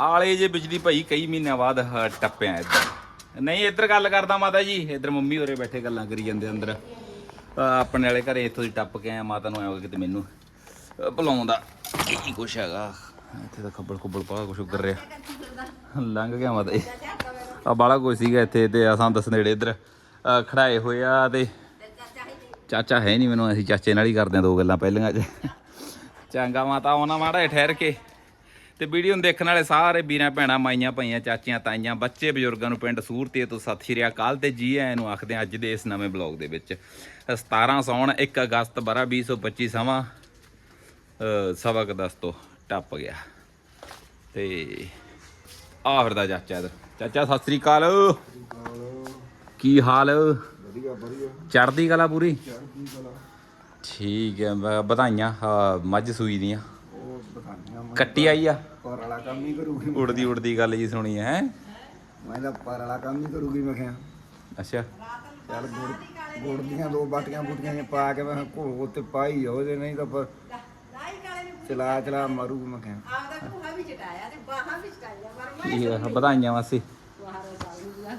ਆਲੇ ਜੇ ਬਿਜਲੀ ਭਾਈ, ਕਈ ਮਹੀਨਿਆਂ ਬਾਅਦ ਹ- ਟੱਪਿਆ ਇੱਧਰ। ਨਹੀਂ, ਇੱਧਰ ਗੱਲ ਕਰਦਾ ਮਾਤਾ ਜੀ। ਇੱਧਰ ਮੰਮੀ ਹੋਰੇ ਬੈਠੇ ਗੱਲਾਂ ਕਰੀ ਜਾਂਦੇ ਅੰਦਰ। ਅਹ ਆਪਣੇ ਵਾਲੇ ਘਰੇ ਇੱਥੋਂ ਦੀ ਟੱਪ ਕੇ ਆਇਆ, ਮਾਤਾ ਨੂੰ ਆਇਆ ਕਿਤੇ ਮੈਨੂੰ। ਅਹ ਬੁਲਾਉਂਦਾ ਕੀ ਕੁਛ ਹੈਗਾ? ਇੱਥੇ ਤਾਂ ਖੱਬਲ ਖੁੱਬਲ ਪਾ ਕੁਛ ਉੱਗਰ ਰਿਹਾ। ਲੰਘ ਗਿਆ ਮਾਤਾ ਜੀ। ਆ ਬਾਲਾ ਕੋਈ ਸੀਗਾ ਇੱਥੇ ਤੇ ਅਸਾਂ ਦੱਸਣ ਨੇੜੇ ਇੱਧਰ। ਅਹ ਖੜਾਏ ਹੋਏ ਆ ਤੇ ਚਾਚਾ ਹੈ ਨਹੀਂ ਮੈਨੂੰ। ਅਸੀਂ ਚਾਚੇ ਨਾਲ ਹੀ ਕਰਦੇ ਆ ਦੋ ਗੱਲਾਂ ਪਹਿਲੀਆਂ ਚ। ਚੰਗਾ ਮਾਤਾ ਆਉਣਾ ਮਾੜਾ ਠਹਿਰ ਕੇ। ਤੇ ਵੀਡੀਓ ਨੂੰ ਦੇਖਣ ਵਾਲੇ ਸਾਰੇ ਵੀਰਾਂ ਭੈਣਾਂ ਮਾਈਆਂ ਭਾਈਆਂ ਚਾਚੀਆਂ ਤਾਈਆਂ ਬੱਚੇ ਬਜ਼ੁਰਗਾਂ ਨੂੰ ਪਿੰਡ ਸੂਰਤੀ ਤੋਂ ਸਤਿ ਸ਼੍ਰੀ ਅਕਾਲ ਤੇ ਜੀ ਆਇਆਂ ਨੂੰ ਆਖਦੇ ਅੱਜ ਦੇ ਇਸ ਨਵੇਂ ਬਲੌਗ ਦੇ ਵਿੱਚ। 17 ਸੌਣ 1 ਅਗਸਤ 12 2025 ਸਮਾਂ ਸਵਾ ਕੁ ਦਸ ਤੋਂ ਟੱਪ ਗਿਆ। ਤੇ ਆ ਫਿਰਦਾ ਚਾਚਾ ਇਹਦਾ ਚਾਚਾ ਸਤਿ ਸ਼੍ਰੀ ਅਕਾਲ। ਕੀ ਹਾਲ? ਵਧੀਆ ਵਧੀਆ। ਚੜਦੀ ਕਲਾ ਪੂਰੀ? ਚੜ੍ਹਦੀ ਕਲਾ। ਠੀਕ ਹੈ ਬ- ਵਧਾਈਆਂ ਆਹ, ਮੱਝ ਸੂਈ ਦੀਆਂ। ਉਹ ਕੱਟੀ ਆਈ ਆ? ਪਰ ਵਾਲਾ ਕੰਮ ਹੀ ਕਰੂਗੀ ਉੜਦੀ ਉੜਦੀ ਗੱਲ ਜੀ ਸੁਣੀ ਹੈ ਮੈਂ ਤਾਂ ਪਰ ਵਾਲਾ ਕੰਮ ਹੀ? ਕਰੂਗੀ ਮੈਂ ਕਿਹਾ ਅੱਛਾ। ਚੱਲ ਗੁੜ ਗੁੜ ਦੀਆਂ ਦੋ ਬਾਟੀਆਂ ਬੂਟੀਆਂ ਜਿਹੀਆਂ ਪਾ ਕੇ ਮੈਂ ਕਿਹਾ ਘੋਲ ਉੱਤੇ ਪਾਈ ਉਹਦੇ ਨਹੀਂ ਤਾਂ ਪਰ ਚਲਾ ਚਲਾ ਮਾਰੂ ਮੈਂ ਕਿਹਾ। ਆਪਦਾ ਖੂਹਾ ਵੀ ਚਟਾਇਆ ਤੇ ਬਾਹਾਂ ਵੀ ਚਟਾਈਆਂ ਪਰ ਮੈਂ ਠੀਕ ਹੈ ਵਧਾਈਆਂ ਜਾਊਂਗਾ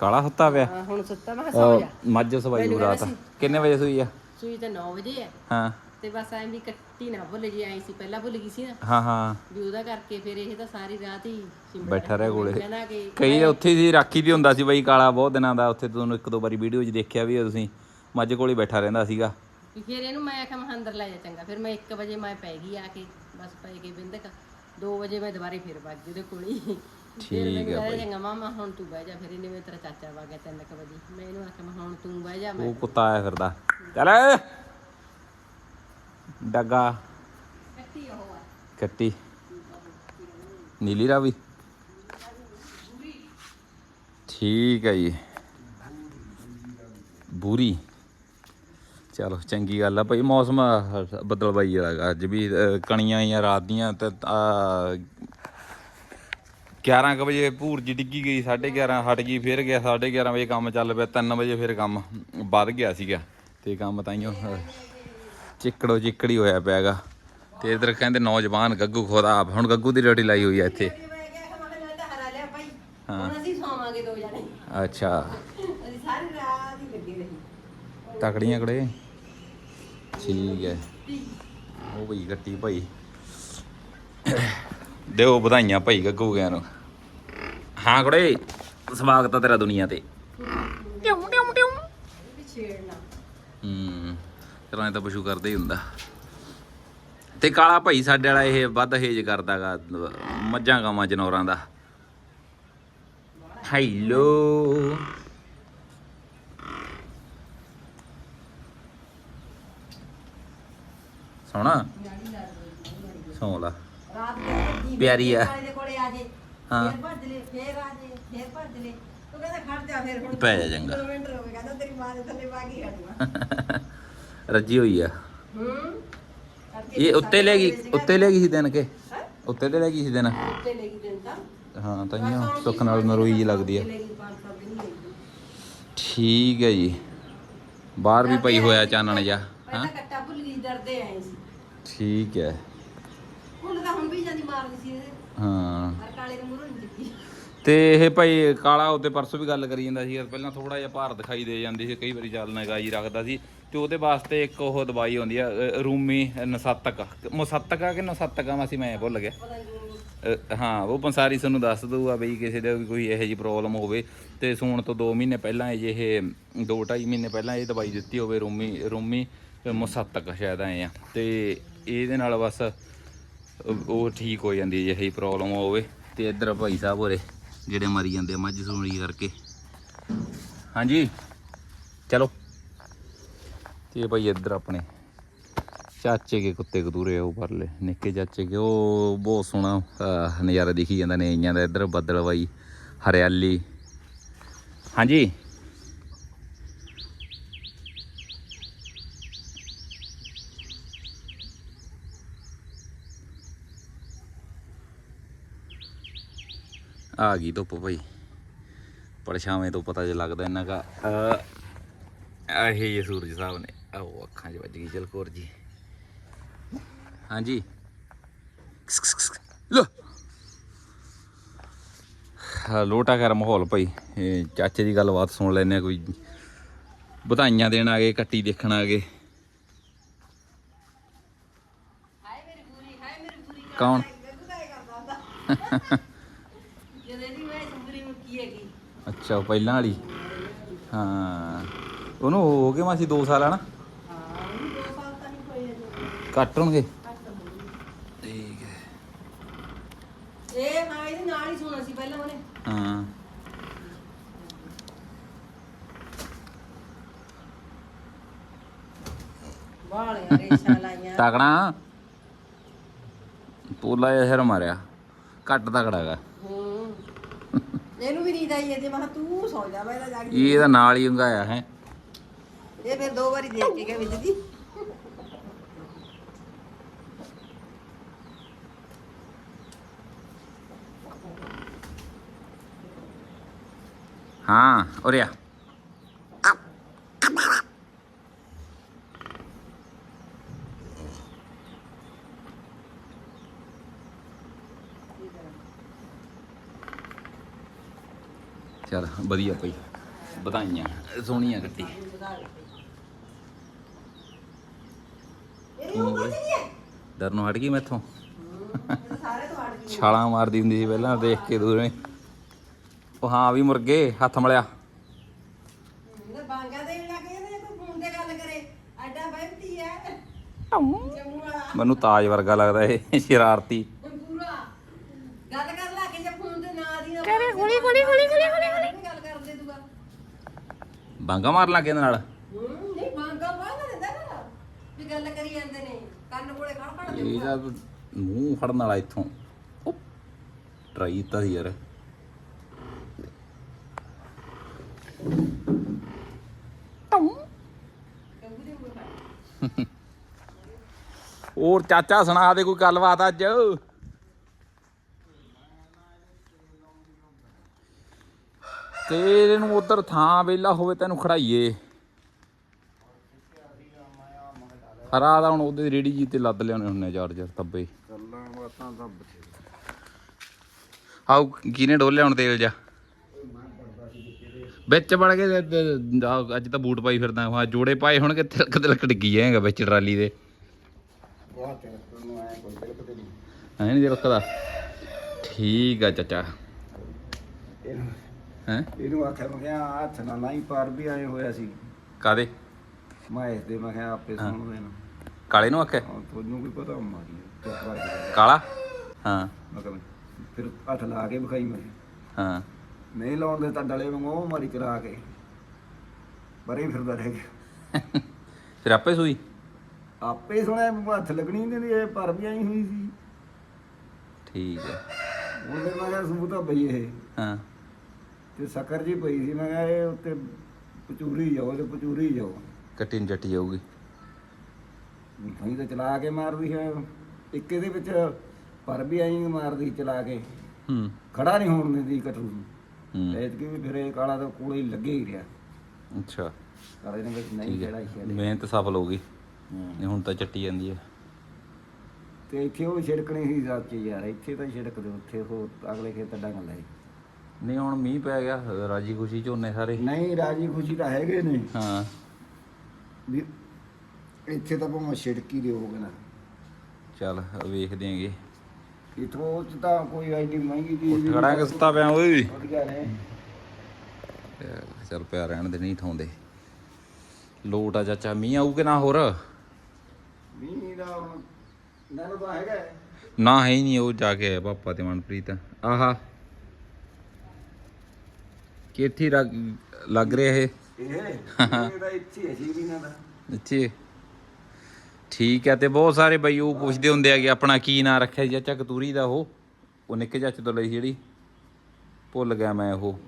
ਕਾਲਾ ਸੁੱਤਾ ਪਿਆ। ਹੁਣ ਸੁੱਤਾ ਮੈਂ ਕਿਹਾ ਸੌ ਜਾ। ਉਹ ਮੱਝ ਸਵਾਈ ਨੂੰ ਰਾਤ। ਕਿੰਨੇ ਵਜੇ ਸੂਈ ਆ? ਸੂਈ ਤਾਂ 9 ਵਜੇ ਹੈ ਹਾਂ। ਤੇ ਬਸ ਐਂ ਵੀ ਕੱਟੀ ਨਾ ਭੁੱਲ ਜੀ ਆਈ ਸੀ ਪਹਿਲਾਂ ਭੁੱਲ ਗਈ ਸੀ ਨਾ। ਹਾਂ ਹਾਂ। ਵੀ ਉਹਦਾ ਕਰਕੇ ਫਿਰ ਇਹ ਤਾਂ ਸਾਰੀ ਰਾਤ ਹੀ ਬੈਠਾ ਰਿਹਾ ਕੋਲੇ। ਕਹਿੰਦਾ ਕਿ ਕਈ ਉੱਥੇ ਸੀ ਰਾਖੀ ਵੀ ਹੁੰਦਾ ਸੀ ਬਈ ਕਾਲਾ ਬਹੁਤ ਦਿਨਾਂ ਦਾ ਉੱਥੇ ਤੁਹਾਨੂੰ ਇੱਕ ਦੋ ਵਾਰੀ ਵੀਡੀਓ 'ਚ ਦੇਖਿਆ ਵੀ ਆ ਤੁਸੀਂ। ਮੱਝ ਕੋਲ ਹੀ ਬੈਠਾ ਰਹਿੰਦਾ ਸੀਗਾ। ਵੀ ਫਿਰ ਇਹਨੂੰ ਮੈਂ ਆਖਿਆ ਮੈਂ ਅੰਦਰ ਲੈ ਜਾ ਚੰਗਾ। ਫਿਰ ਮੈਂ 1 ਵਜੇ ਮੈਂ ਪੈ ਗਈ ਆ ਕੇ ਬਸ ਪੈ ਕੇ ਬਿੰਦਕ। 2 ਵਜੇ ਮੈਂ ਦੁਬਾਰੇ ਫਿਰ ਵੱਜ ਗਈ ਉਹਦੇ ਕੋਲ ਹੀ। ਫਿਰ ਮੈਨੂੰ ਕਹਿੰਦਾ ਚੰਗਾ ਮਾਮਾ ਹੁਣ ਤੂੰ ਬਹਿ ਜਾ ਫਿਰ ਇਹਨੇ ਮੇਰੇ ਤੇਰਾ ਚਾਚਾ ਵਾ ਗਿਆ 3 ਵਜੇ। ਮੈਂ ਇਹਨੂੰ ਆਖਿਆ ਮੈਂ ਹੁਣ ਤੂੰ ਬਹਿ ਜਾ ਮੈਂ ਉਹ ਕੁੱਤਾ ਆਇਆ ਫਿਰਦਾ। ਚੱਲ। ਡੱਗਾ। ਕੱਟੀ ਉਹ ਆ। ਕੱਟੀ ਨੀਲੀ ਰਾਵੀ। ਠੀਕ ਹੈ ਜੀ। ਬੂਰੀ। ਚਲੋ ਚੰਗੀ ਗੱਲ ਆ ਭਾਈ ਮੌਸਮ ਬੱਦਲਬਾਈ ਵਾਲਾ। ਅੱਜ ਵੀ ਕਣੀਆਂ ਆਈਆਂ ਰਾਤ ਦੀਆਂ ਤੇ 11 ਕੁ ਵਜੇ ਭੂਰਜ ਡਿੱਗੀ ਗਈ 11:30 ਹਟ ਗਈ ਫਿਰ ਗਿਆ 11:30 ਵਜੇ ਕੰਮ ਚੱਲ ਪਿਆ 3 ਵਜੇ ਫਿਰ ਕੰਮ ਵੱਧ ਗਿਆ ਸੀਗਾ ਤੇ ਕੰਮ ਤਾਈਓ ਚਿੱਕੜੋ ਚਿੱਕੜੀ ਹੋਇਆ ਪਿਆਗਾ ਤੇ ਇਧਰ ਕਹਿੰਦੇ ਨੌਜਵਾਨ ਗੱਗੂ ਖੋਦਾ ਆਪ ਹੁਣ ਗੱਗੂ ਦੀ ਰੋਟੀ ਲਾਈ ਹੋਈ ਆ ਇੱਥੇ। ਹਾਂ। ਹੁਣ ਅਸੀਂ ਸੌਵਾਂਗੇ ਦੋ ਜਣੇ। ਅੱਛਾ। ਅਸੀਂ ਸਾਰੀ ਰਾਤ ਹੀ ਲੱਗੀ ਰਹੀ। ਤਕੜੀਆਂ ਕੜੇ ਠੀਕ ਹੈ। ਉਹ ਭਈ ਗੱਟੀ ਭਾਈ। ਦਿਓ ਵਧਾਈਆਂ ਭਾਈ ਗੱਗੂ ਗਿਆ ਨੂੰ। ਹਾਂ ਕੁੜੇ ਸਵਾਗਤ ਆ ਤੇਰਾ ਦੁਨੀਆ ਤੇ। ਵੀ ਛੇੜਨਾ ਹੂੰ ਤਰ੍ਹਾਂ ਤਾਂ ਪਸ਼ੂ ਕਰਦੇ ਹੀ ਹੁੰਦਾ। ਤੇ ਕਾਲਾ ਭਾਈ ਸਾਡੇ ਵਾਲਾ ਇਹ ਵੱਧ ਹੇਜ ਕਰਦਾਗਾ ਮੱਝਾਂ ਗਾਵਾਂ ਜਨੌਰਾਂ ਦਾ। ਹੈਲੋ। ਸੋਣਾ ਸੌਂ ਲਾ। ਪਿਆਰੀ ਆ। ਦੇ ਕੋਲੇ ਆ ਜੇ ਹਾਂ। ਫੇਰ ਭੱਜ ਲੈ ਫੇਰ ਆ ਜੇ ਫੇਰ ਭੱਜ ਲੈ। ਤੂੰ ਕਹਿੰਦਾ ਖੜ ਜਾ ਫੇਰ ਹੁਣ ਪੈ ਜਾ ਚੰਗਾ। ਦੋ ਮਿੰਟ ਰੁਕ ਕਹਿੰਦਾ ਤੇਰੀ ਮਾਂ ਦੇ ਥੱਲੇ ਪਾ ਕੇ ਹਟਵਾ ਰੱਜੀ ਹੋਈ ਆ। ਹੂੰ? ਇਹ ਉੱਤੇ ਲੈ ਗਈ ਉੱਤੇ ਲੈ ਗਈ ਸੀ ਦਿਨ ਕੇ? ਹੈਂ? ਉੱਤੇ ਤੇ ਲੈ ਗਈ ਸੀ ਦਿਨ? ਉੱਤੇ ਲੈ ਗਈ ਦਿਨ ਤਾਂ। ਹਾਂ ਤਾਂ ਸੁੱਖ ਨਾਲ ਨਰੋਈ ਜੀ ਲੱਗਦੀ ਆ। ਲੈ ਗਈ ਪੰਜ ਸੱਤ ਦਿਨ ਲੈ ਗਈ। ਠੀਕ ਹੈ ਜੀ। ਬਾਹਰ ਵੀ ਪਈ ਹੋਇਆ ਚਾਨਣ ਜਾ ਪਹਿਲਾਂ ਕੱਟਾ ਭੁੱਲ ਗਈ ਡਰਦੇ ਆਏ ਸੀ। ਠੀਕ ਹੈ। ਭੁੱਲ ਤਾਂ ਹੁਣ ਵੀ ਜਾਂਦੀ ਮਾਰਦੀ ਸੀ ਇਹਦੇ। ਹਾਂ। ਹਰ ਕਾਲੇ ਦੇ ਮੂਹਰੋਂ ਨਹੀਂ ਦਿੱਤੀ ਤੇ ਇਹ ਭਾਈ ਕਾਲਾ ਉਹਦੇ ਪਰਸੋਂ ਵੀ ਗੱਲ ਕਰੀ ਜਾਂਦਾ ਸੀ ਪਹਿਲਾਂ ਥੋੜਾ ਜਿਹਾ ਭਾਰ ਦਿਖਾਈ ਦੇ ਜਾਂਦੀ ਸੀ ਕਈ ਵਾਰੀ ਚੱਲ ਨਗਾਈ ਰੱਖਦਾ ਸੀ। ਤੇ ਉਹਦੇ ਵਾਸਤੇ ਇੱਕ ਉਹ ਦਵਾਈ ਆਉਂਦੀ ਆ ਅ, ਰੂਮੀ ਨਸਤਕ। ਮੁਸਤਕ ਆ ਕਿ ਨਸਤਕ ਆ ਮਾਸੀ ਮੈਂ ਭੁੱਲ ਗਿਆ। ਅ, ਹਾਂ ਉਹ ਪੰਸਾਰੀ ਸਾਨੂੰ ਦੱਸ ਦਊਗਾ ਬਈ ਕਿਸੇ ਦੇ ਵੀ ਕੋਈ ਇਹੋ ਜਿਹੀ ਪ੍ਰੋਬਲਮ ਹੋਵੇ। ਤੇ ਸੂਣ ਤੋਂ 2 ਮਹੀਨੇ ਪਹਿਲਾਂ ਇਹ 2.5 ਮਹੀਨੇ ਪਹਿਲਾਂ ਇਹ ਦਵਾਈ ਦਿੱਤੀ ਹੋਵੇ ਰੂਮੀ ਰੂਮੀ ਮੁਸਤਕ ਸ਼ਾਇਦ ਐ ਆ। ਤੇ ਇਹਦੇ ਨਾਲ ਬਸ ਉਹ ਠੀਕ ਹੋ ਜਾਂਦੀ ਹੈ, ਜਿਹੀ ਪ੍ਰੋਬਲਮ ਹੋਵੇ। ਤੇ ਇੱਧਰ ਭਾਈ ਸਾਹਿਬ ਹੋਰੇ, ਜਿਹੜੇ ਮਰੀ ਜਾਂਦੇ ਆ, ਮੱਝ ਸੂਣੀ ਕਰਕੇ। ਹਾਂਜੀ, ਚਲੋ। ਤੇ ਭਾਈ ਇੱਧਰ ਆਪਣੇ ਚਾਚੇ ਕੇ ਕੁੱਤੇ ਕਤੂਰੇ ਉਹ ਪਰਲੇ, ਨਿੱਕੇ ਚਾਚੇ ਕੇ। ਉਹ ਬਹੁਤ ਸੋਹਣਾ ਨਜ਼ਾਰਾ ਦਿਖੀ ਜਾਂਦਾ ਨੇ ਇਆਂ ਦਾ ਇੱਧਰ, ਬੱਦਲ ਬਾਈ, ਹਰਿਆਲੀ। ਹਾਂਜੀ। ਆ ਗਈ ਧੁੱਪ ਭਾਈ। ਪਰਛਾਵੇਂ ਤੋਂ ਪਤਾ ਜੇ ਲੱਗਦਾ ਇਹਨਾਂ ਦਾ। ਇਹ ਇਹ ਸੂਰਜ ਸਾਹਿਬ ਨੇ। ਆਹ ਅੱਖਾਂ 'ਚ ਵੱਜ ਗਈ ਚਲਕੋਰ ਜੀ। ਹਾਂਜੀ। ਲੋ। ਹਾਂ, ਲੋਟਾ ਕਰ ਮਾਹੌਲ ਭਾਈ। ਇਹ ਚਾਚੇ ਦੀ ਗੱਲਬਾਤ ਸੁਣ ਲੈਨੇ ਆ ਕੋਈ। ਵਧਾਈਆਂ ਦੇਣ ਆ ਗਏ ਕੱਟੀ ਦੇਖਣ ਆ ਗਏ। ਹਾਏ ਮੇਰੀ ਪੂਰੀ ਹਾਏ ਮੇਰੀ ਪੂਰੀ ਕੌਣ ਜਦੋਂ ਦੀ ਮੈਂ ਸੁੰਗਰੀ ਮੁੱਕੀ ਹੈਗੀ ਅੱਛਾ ਉਹ ਪਹਿਲਾਂ ਵਾਲੀ। ਹਾਂ। ਉਹਨੂੰ ਹੋ ਗਏ ਮਾਸੀ 2 ਸਾਲ ਹਨਾ? ਹਾਂ ਉਹਨੂੰ ਦੋ ਸਾਲ ਤਾਂ ਨਹੀਂ ਹੋਏ ਅਜੇ ਘੱਟ ਹੋਣਗੇ। ਠੀਕ ਹੈ। ਇਹ ਹਾਂ ਇਹਦੇ ਨਾਲ ਹੀ ਸੁਣਾ ਸੀ ਪਹਿਲਾਂ ਉਹਨੇ। ਹਾਂ। ਵਾਲਿਆ ਰੇਸ਼ਾ ਲਾਈਆਂ। ਤਕੜਾ। ਪੋਲਾ ਸਿਰ ਮਾਰਿਆ। ਘੱਟ ਤਕੜਾ ਹੈਗਾ। ਹੂੰ ਇਹਨੂੰ ਵੀ ਨੀਂਦ ਆਈ ਇਹਦੇ ਮੈਂ ਕਿਹਾ ਤੂੰ ਸੌ ਜਾ ਮੈਂ ਤਾਂ ਜਾ ਕੇ ਇਹ ਇਹਦਾ ਨਾਲ ਹੀ ਉਂਗਾਇਆ ਹੈ। ਇਹ ਫਿਰ ਦੋ ਵਾਰੀ ਦੇਖ ਕੇ ਗਿਆ ਵਿੱਚ ਦੀ। ਹਾਂ ਆ ਚਲ ਵਧੀਆ ਭਾਈ ਵਧਾਈਆਂ ਸੋਹਣੀਆਂ ਗੱਡੀ ਇਹ ਉਹ ਕੁਝ ਨਹੀਂ ਹੈ? ਡਰ ਨੂੰ ਹਟ ਗਈ ਮੈਥੋਂ। ਛਾਲਾਂ ਮਾਰਦੀ ਹੁੰਦੀ ਸੀ ਪਹਿਲਾਂ ਦੇਖ ਕੇ ਦੂਰੋਂ। ਉਹ ਹਾਂ ਵੀ ਮੁਰਗੇ ਹੱਥ ਮਲਿਆ। ਮੈਨੂੰ ਤਾਜ ਵਰਗਾ ਲੱਗਦਾ ਇਹ ਸ਼ਰਾਰਤੀ ਪੂਰਾ ਗੱਲ ਕਰ ਲਾ ਕੇ ਜੇ ਫੋਨ ਤੇ ਨਾ ਦੀ ਨਾ ਕਰੇ ਗੋਲੀ ਗੋਲੀ ਗੋਲੀ ਗੋਲੀ ਗੋਲੀ ਗੱਲ ਕਰਦੇ ਤੂੰ ਬਾਂਗਾ ਮਾਰ ਲੱਗੇ ਇਹਦੇ ਨਾਲ? ਹੂੰ ਨਹੀਂ ਬਾਂਗਾ ਬਾਂਗਾ ਦਿੰਦਾ ਨਾ। ਵੀ ਗੱਲ ਕਰੀ ਜਾਂਦੇ ਨੇ ਕੰਨ ਕੋਲੇ ਖੜ ਖੜ ਦੇ ਇਹਦਾ ਮੂੰਹ ਫੜਨ ਵਾਲਾ ਇੱਥੋਂ। ਟਰਾਈ ਤਾਂ ਸੀ ਯਾਰ। ਹੋਰ ਚਾਚਾ ਸੁਣਾ ਦੇ ਕੋਈ ਗੱਲਬਾਤ ਅੱਜ? ਤੇਰੇ ਨੂੰ ਉਧਰ ਥਾਂ ਵੇਲਾ ਹੋਵੇ ਤੈਨੂੰ ਖੜਾਈਏ। ਹਰਾ ਦਾ ਹੁਣ ਉਹਦੇ ਰੇੜੀ ਜੀ ਤੇ ਲੱਦ ਲਿਆਉਣੇ ਹੁੰਨੇ ਚਾਰਜਰ ਤੱਬੇ। ਗੱਲਾਂ ਬਾਤਾਂ ਤਾਂ ਬਥੇਰੀਆਂ। ਆਉ ਕਿਨੇ ਡੋਲਿਆ ਹੁਣ ਤੇਲ ਜਾ ਵਿੱਚ ਵੜ ਕੇ ਅੱਜ ਤਾਂ ਬੂਟ ਪਾਈ ਫਿਰਦਾ ਹਾਂ ਜੋੜੇ ਪਾਏ ਹੋਣਗੇ ਤਿਲਕ ਤਿਲਕ ਡਿੱਗੀ ਜਾਏਗਾ ਵਿੱਚ ਟਰਾਲੀ ਦੇ। ਬਹੁਤ ਤੇਰੇ ਨੂੰ ਆਇਆ ਕੋਈ ਦਿਲਕਦੇ ਨਹੀਂ। ਤਿਲਕਦਾ। ਠੀਕ ਆ ਚਾਚਾ। ਹੈ? ਇਹਨੂੰ ਆਖਿਆ ਮੈਂ ਕਿਹਾ ਹੱਥ ਨਾਲ ਲਾਈ ਪਾਰ ਵੀ ਆਏ ਹੋਇਆ ਸੀ। ਕਾਦੇ ਮੈਂ ਇਸ ਦੇ ਮੈਂ ਕਿਹਾ ਆਪੇ ਸੁਣ ਲੈਣਾ। ਕਾਲੇ ਨੂੰ ਆਖਿਆ? ਹਾਂ ਤੁਹਾਨੂੰ ਵੀ ਪਤਾ ਮਾਰੀ ਚੁੱਪ ਕਰ ਕਾਲਾ? ਹਾਂ। ਮੈਂ ਕਿਹਾ ਫਿਰ ਹੱਥ ਲਾ ਕੇ ਵਿਖਾਈ ਮੈਂ। ਹਾਂ। ਨਹੀਂ ਲਾਉਣ ਦੇ ਤਾਂ ਡਲੇ ਵਾਂਗੂ ਉਹ ਮਾਰੀ ਚਲਾ ਕੇ। ਪਰੇ ਫਿਰਦਾ ਰਹਿ ਗਿਆ। ਫਿਰ ਆਪੇ ਸੂਈ? ਆਪੇ ਸੁਣਿਆ ਵੀ ਹੱਥ ਲੱਗਣੀ ਨਹੀਂ ਇਹ ਪਰ ਵੀ ਆਈ ਹੋਈ ਸੀ। ਠੀਕ ਹੈ। ਉਹਦੇ ਮੈਂ ਕਿਹਾ ਸਬੂਤਾ ਪਈ ਇਹ। ਹਾਂ। ਤੇ ਸ਼ੱਕਰ ਜੀ ਪਈ ਸੀ ਮੈਂ ਕਿਹਾ ਇਹ ਉੱਤੇ ਪਚੂਰੀ ਜਾਓ ਤੇ ਪਚੂਰੀ ਜਾਓ। ਕੱਟੀ ਨੂੰ ਜਾਊਗੀ। ਨਹੀਂ ਤਾਂ ਚਲਾ ਕੇ ਮਾਰਦੀ ਹੈ ਇੱਕ ਇਹਦੇ ਵਿੱਚ ਪਰ ਵੀ ਆਈ ਮਾਰਦੀ ਚਲਾ ਕੇ। ਹੂੰ। ਖੜਾ ਨਹੀਂ ਹੋਣ ਦਿੰਦੀ ਕਟਰੂ ਨੂੰ। ਹੂੰ। ਐਤਕੀ ਵੀ ਫਿਰ ਇਹ ਕਾਲਾ ਤਾਂ ਕੋਲੇ ਹੀ ਲੱਗੇ ਹੀ ਰਿਹਾ। ਅੱਛਾ। ਕਾਲੇ ਨੇ ਵਿੱਚ ਨਹੀਂ ਕਿਹੜਾ ਹੈ। ਮਿਹਨਤ ਸਫਲ ਹੋ ਗਈ। ਇਹ ਹੁਣ ਤਾਂ ਚੱਟੀ ਜਾਂਦੀ ਹੈ। ਤੇ ਇੱਥੇ ਉਹ ਛਿੜਕਣੀ ਸੀ ਸੱਚ ਯਾਰ ਇੱਥੇ ਤਾਂ ਛਿੜਕਦੇ ਉੱਥੇ ਉਹ ਅਗਲੇ ਖੇਤ ਡੰਗ ਲਈ ਨਹੀਂ ਹੁਣ ਮੀਂਹ ਪੈ ਗਿਆ ਰਾਜੀ ਖੁਸ਼ੀ ਝੋਨੇ ਸਾਰੇ। ਨਹੀਂ ਰਾਜੀ ਖੁਸ਼ੀ ਤਾਂ ਹੈਗੇ ਨੇ। ਹਾਂ। ਵੀ ਇੱਥੇ ਤਾਂ ਭਾਵੇਂ ਛਿੜਕੀ ਦੇ ਹੋਗੇ ਨਾ ਚੱਲ ਵੇਖ ਦੇਂਗੇ ਇਥੋਂ ਚ ਤਾਂ ਕੋਈ ਐਡੀ ਮਹਿੰਗੀ ਚੀਜ਼ ਉੱਠ ਖੜਾ ਕੇ ਸੁੱਤਾ ਪਿਆ ਓਏ। ਵਧੀਆ ਨੇ। ਚੱਲ ਪਿਆ ਰਹਿਣ ਦੇ ਨਹੀਂ ਠਾਉਂਦੇ ਲੋਟ ਆ ਚਾਚਾ ਮੀਂਹ ਆਊ ਕਿ ਨਾ ਹੋਰ? ਮੀਂਹ ਦਾ ਹੁਣ ਨਾਲ ਤਾਂ ਹੈਗਾ। ਨਾ ਹੈ ਹੀ ਨਹੀਂ ਉਹ ਜਾ ਕੇ ਆਇਆ ਪਾਪਾ ਤੇ ਮਨਪ੍ਰੀਤ। ਆਹਾ। ਕਿੱਥੇ ਲੱਗ- ਲੱਗ ਰਿਹਾ ਇਹ। ਇਹ? ਇਹਦਾ ਇੱਥੇ ਹੈ ਜੀ ਵੀ ਨਾ ਦਾ। ਇੱਥੇ ਠੀਕ ਹੈ ਤੇ ਬਹੁਤ ਸਾਰੇ ਬਈ ਉਹ ਪੁੱਛਦੇ ਹੁੰਦੇ ਆ ਕਿ ਆਪਣਾ ਕੀ ਨਾਂ ਰੱਖਿਆ ਸੀ ਚਾਚਾ ਕਤੂਰੀ ਦਾ ਉਹ। ਉਹ ਨਿੱਕੇ ਚਾਚੇ ਤੋਂ ਲਈ ਸੀ ਜਿਹੜੀ। ਭੁੱਲ ਗਿਆ ਮੈਂ ਉਹ।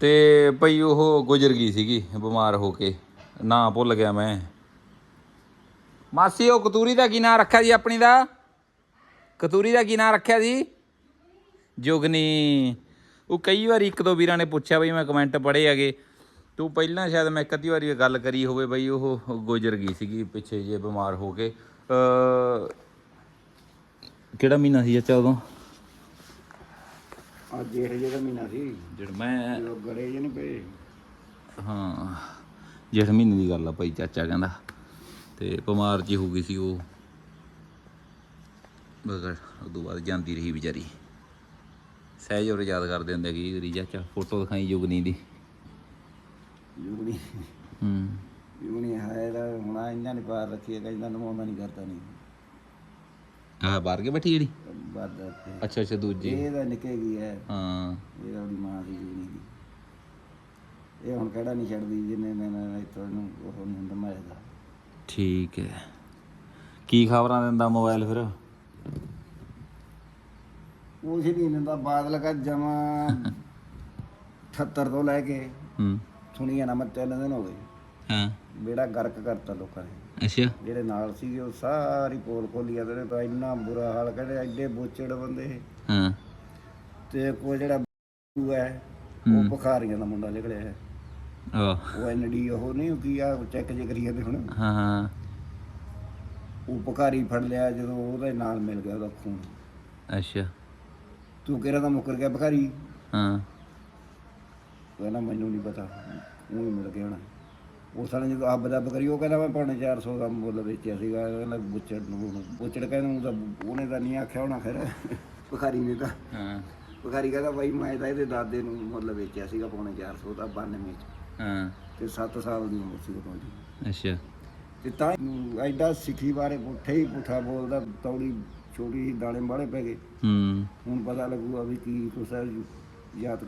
ਤੇ ਭਈ ਉਹ ਗੁਜ਼ਰ ਗਈ ਸੀਗੀ ਬਿਮਾਰ ਹੋ ਕੇ। ਨਾਂ ਭੁੱਲ ਗਿਆ ਮੈਂ। ਮਾਸੀ ਉਹ ਕਤੂਰੀ ਦਾ ਕੀ ਨਾਂ ਰੱਖਿਆ ਜੀ ਆਪਣੀ ਦਾ? ਕਤੂਰੀ ਦਾ ਕੀ ਨਾਂ ਰੱਖਿਆ ਜੀ ਜੁਗਨੀ। ਉਹ ਕਈ ਵਾਰੀ ਇੱਕ ਦੋ ਵੀਰਾਂ ਨੇ ਪੁੱਛਿਆ ਬਈ ਮੈਂ ਕਮੈਂਟ ਪੜ੍ਹੇ ਹੈਗੇ। ਤੂੰ ਪਹਿਲਾਂ ਸ਼ਾਇਦ ਮੈਂ ਇੱਕ ਅੱਧੀ ਵਾਰੀ ਗੱਲ ਕਰੀ ਹੋਵੇ ਬਈ ਉਹ ਗੁਜ਼ਰ ਗਈ ਸੀਗੀ ਪਿੱਛੇ ਜੇ ਬਿਮਾਰ ਹੋ ਕੇ। ਅ ਕਿਹੜਾ ਮਹੀਨਾ ਸੀ ਚਾਚਾ ਉਦੋਂ? ਆ ਜੇਠ ਜਿਹੜਾ ਮਹੀਨਾ ਸੀ। ਜਿਹੜਾ ਮੈਂ ਜਦੋਂ ਗੜੇ ਜੇ ਨਹੀਂ ਪਏ। ਹਾਂ ਜੇਠ ਮਹੀਨੇ ਦੀ ਗੱਲ ਆ ਭਾਈ ਚਾਚਾ ਕਹਿੰਦਾ। ਤੇ ਬਿਮਾਰ ਜੀ ਹੋ ਗਈ ਸੀ ਉਹ। ਬਗੜ ਉਦੋਂ ਬਾਅਦ ਜਾਂਦੀ ਰਹੀ ਵਿਚਾਰੀ। ਸਹਿਜ ਹੋਰ ਯਾਦ ਕਰਦੇ ਹੁੰਦੇ ਕੀ ਕਰੀ ਚਾਚਾ ਫੋਟੋ ਦਿਖਾਈ ਜੁਗਨੀ ਦੀ। ਜੁਗਣੀ ਹੂੰ। ਜੁਗਣੀ ਹੈ ਦਾ ਹੁਣ ਆਹ ਇਹਨਾਂ ਨੇ ਪਾਰ ਰੱਖੀ ਹੈ ਕਹਿੰਦਾ ਨਮਾਉਂਦਾ ਨਹੀਂ ਕਰਦਾ ਨਹੀਂ ਆਹ ਬਾਹਰ ਕੇ ਬੈਠੀ ਜਿਹੜੀ? ਤੇ ਅੱਛਾ ਅੱਛਾ ਦੂਜੀ। ਇਹ ਤਾਂ ਨਿੱਕੇ ਗਈ ਹੈ। ਹਾਂ। ਇਹ ਉਹਦੀ ਮਾਂ ਦੀ ਜੁਗਣੀ ਦੀ। ਇਹ ਹੁਣ ਕਿਹੜਾ ਨਹੀਂ ਛੱਡਦੀ ਜਿੰਨੇ ਦਿਨ ਇੱਥੋਂ ਇਹਨੂੰ ਉਹ ਨਹੀਂ ਹੁੰਦਾ ਮਾਇਦਾ ਠੀਕ ਹੈ। ਕੀ ਖਬਰਾਂ ਦਿੰਦਾ ਮੋਬਾਈਲ ਫਿਰ? ਉਹ ਨਹੀਂ ਦਿੰਦਾ ਬਾਦਲ ਕਾ ਜਮਾ 78 ਤੋਂ ਲੈ ਕੇ ਹੂੰ। ਸੁਣੀਆਂ ਨਾ ਮੈਂ ਤਿੰਨ ਦਿਨ ਹੋ ਗਏ। ਹਾਂ। ਬੇੜਾ ਗਰਕ ਕਰਤਾ ਲੋਕਾਂ ਨੇ। ਅੱਛਾ। ਜਿਹੜੇ ਨਾਲ ਸੀਗੇ ਉਹ ਸਾਰੀ ਪੋਲ ਖੋਲੀ ਜਾਂਦੇ ਨੇ ਤਾਂ ਇੰਨਾ ਬੁਰਾ ਹਾਲ ਕਹਿੰਦੇ ਐਡੇ ਬੋਚੜ ਬੰਦੇ। ਹਾਂ। ਤੇ ਕੋ ਜਿਹੜਾ ਬੂ ਹੈ ਉਹ ਬੁਖਾਰੀਆਂ ਦਾ ਮੁੰਡਾ ਨਿਕਲਿਆ ਹੈ। ਉਹ ਐਨਡੀ ਉਹ ਨਹੀਂ ਕੀ ਆ ਚੈੱਕ ਜੇ ਕਰੀ ਜਾਂਦੇ ਹੁਣ। ਹਾਂ ਹਾਂ। ਉਹ ਬੁਖਾਰੀ ਫੜ ਲਿਆ ਜਦੋਂ ਉਹਦੇ ਨਾਲ ਮਿਲ ਗਿਆ ਉਹਦਾ ਖੂਨ। ਅੱਛਾ। ਤੂੰ ਕਿਹੜਾ ਦਾ ਮੁੱਕਰ ਗਿਆ ਬੁਖਾਰੀ ਹਾਂ। ਕਹਿੰਦਾ ਮੈਨੂੰ ਨਹੀਂ ਪਤਾ। ਉਹ ਹੀ ਮਿਲ ਗਿਆ ਹੁਣ ਉਹ ਸਾਲੇ ਜਦੋਂ ਅੱਬ ਦੱਬ ਕਰੀ ਉਹ ਕਹਿੰਦਾ ਮੈਂ ਪੌਣੇ 400 ਦਾ ਮੁੱਲ ਵੇਚਿਆ ਸੀਗਾ। ਕਹਿੰਦਾ ਬੁੱਚੜ ਨੂੰ ਬੁੱਚੜ ਕਹਿੰਦਾ ਉਹ ਤਾਂ ਉਹਨੇ ਤਾਂ ਨਹੀਂ ਆਖਿਆ ਹੋਣਾ ਖੈਰ ਬੁਖਾਰੀ ਨੇ ਤਾਂ। ਹਾਂ। ਬੁਖਾਰੀ ਕਹਿੰਦਾ ਬਾਈ ਮੈਂ ਤਾਂ ਇਹਦੇ ਦਾਦੇ ਨੂੰ ਮੁੱਲ ਵੇਚਿਆ ਸੀਗਾ ਪੌਣੇ 400 ਦਾ 92 ਚ ਹਾਂ। ਤੇ 7 ਸਾਲ ਦੀ ਉਮਰ ਸੀ ਉਦੋਂ ਦੀ। ਅੱਛਾ। ਤੇ ਤਾਂ ਐਡਾ ਸਿੱਖੀ ਬਾਰੇ ਪੁੱਠੇ ਹੀ ਪੁੱਠਾ ਬੋਲਦਾ ਤੌੜੀ ਛੋਟੀ ਜਿਹੀ ਦਾਣੇ ਵਾਲੇ ਪੈ ਗਏ। ਹੂੰ। ਹੁਣ ਪਤਾ ਲੱਗੂਗਾ ਵੀ ਕੀ ਕੁਛ ਹੈ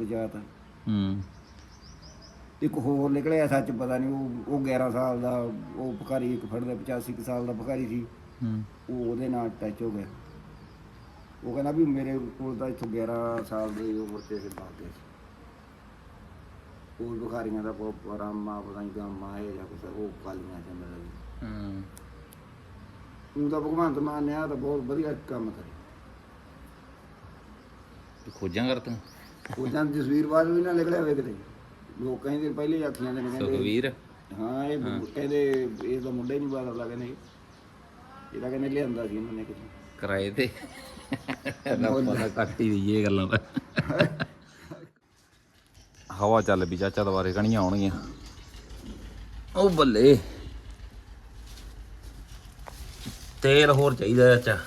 ਜਾਤ ਹੈ। ਇੱਕ ਹੋਰ ਨਿਕਲਿਆ ਸੱਚ ਪਤਾ ਨਹੀਂ ਉਹ ਉਹ 11 ਸਾਲ ਦਾ ਉਹ ਭਿਖਾਰੀ ਇੱਕ ਫੜਦਾ 85 ਕੁ ਸਾਲ ਦਾ ਭਿਖਾਰੀ ਸੀ। ਹੂੰ। ਉਹ ਉਹਦੇ ਨਾਲ ਟੱਚ ਹੋ ਗਿਆ। ਉਹ ਕਹਿੰਦਾ ਵੀ ਮੇਰੇ ਕੋਲ ਤਾਂ ਇੱਥੋਂ 11 ਸਾਲ ਦੀ ਉਮਰ ਤੇ ਇਹ ਬਾਤੇ ਉਹ ਭਿਖਾਰੀਆਂ ਦਾ ਪਰਾਮਾ ਪਤਾ ਨਹੀਂ ਗਾਮਾ ਹੈ ਜਾਂ ਕੁਛ ਉਹ ਕਾਲੀਆਂ ਚ ਮਿਲ ਹੂੰ। ਉਹ ਤਾਂ ਭਗਵੰਤ ਮਾਨ ਨੇ ਆ ਤਾਂ ਬਹੁਤ ਵਧੀਆ ਕੰਮ ਕਰੇ ਤੂੰ ਖੋਜਾਂ ਕਰ ਤੂੰ। ਉਹ ਜਾਂ ਜਸਵੀਰ ਬਾਦ ਵੀ ਨਾ ਨਿਕਲਿਆ ਹੋਵੇ ਕਿਤੇ। ਲੋਕ ਕਹਿੰਦੇ ਪਹਿਲੇ ਆਖੀਆਂ ਦੇ ਨੇ ਕਹਿੰਦੇ ਸੁਖਵੀਰ? ਹਾਂ ਇਹ ਕਹਿੰਦੇ ਇਹ ਤਾਂ ਮੁੰਡਾ ਹੀ ਨਹੀਂ ਬਾਦਲ ਦਾ ਕਹਿੰਦੇ ਇਹਦਾ ਕਹਿੰਦੇ ਲਿਆਂਦਾ ਸੀ ਇਹਨਾਂ ਨੇ ਕਿਤੇ ਕਿਰਾਏ ਤੇ। ਦਾ ਕੱਟ ਹੀ ਦਈਏ ਇਹ ਗੱਲਾਂ ਦਾ। ਹਵਾ ਚੱਲ ਵੀ ਚਾਚਾ ਦੁਬਾਰੇ ਕਣੀਆਂ ਆਉਣਗੀਆਂ। ਉਹ ਬੱਲੇ। ਤੇਲ ਹੋਰ ਚਾਹੀਦਾ ਚਾਚਾ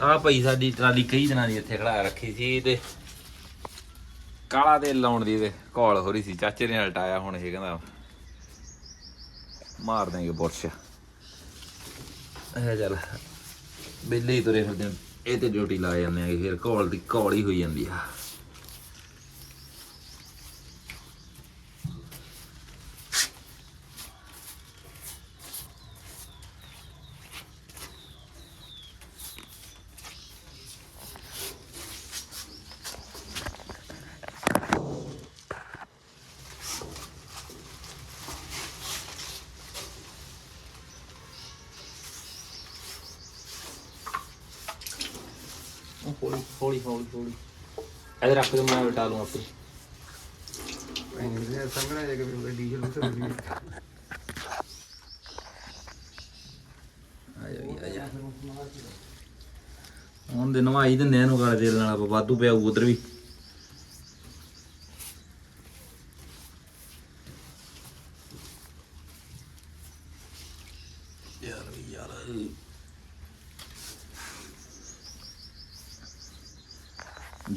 ਆ ਭਾਈ ਸਾਡੀ ਟਰਾਲੀ ਕਈ ਦਿਨਾਂ ਦੀ ਇੱਥੇ ਖੜਾ ਰੱਖੀ ਸੀ ਤੇ ਕਾਲਾ ਤੇਲ ਲਾਉਣ ਦੀ ਤੇ ਕਾਲ ਹੋ ਰਹੀ ਸੀ। ਚਾਚੇ ਨੇ ਹਲਟਾਇਆ ਹੁਣ ਇਹ ਕਹਿੰਦਾ। ਮਾਰ ਦੇਂਗੇ ਬੁਰਸ਼ ਇਹ ਚੱਲ, ਬਿੱਲੇ ਹੀ ਤੁਰੇ ਫਿਰਦੇ ਨੇ। ਇਹ ਤੇ ਡਿਊਟੀ ਲਾ ਜਾਂਦੇ ਆ ਫਿਰ ਘੋਲ ਦੀ ਘੋਲ ਹੀ ਹੋਈ ਜਾਂਦੀ ਆ ਉਹ ਹੌਲੀ ਹੌਲੀ ਹੌਲੀ ਹੌਲੀ ਇਧਰ ਰੱਖ ਦੇ ਮੈਂ ਉਲਟਾ ਲੂੰ ਆਪੇ ਇਹ ਸੰਗਣਾ ਜੇ ਕਿ ਡੀਜ਼ਲ ਉਸੇ ਵੀ ਆ ਜਾ ਵੀ, ਆ ਜਾ ਹੁਣ ਦੇ ਨਵਾਈ ਦਿੰਦੇ ਆ ਇਹਨੂੰ ਕਾਲੇ ਤੇਲ ਨਾਲ ਆਪਾਂ ਵਾਧੂ ਪਿਆ ਉਧਰ ਵੀ ਯਾਰ ਵੀ ਯਾਰ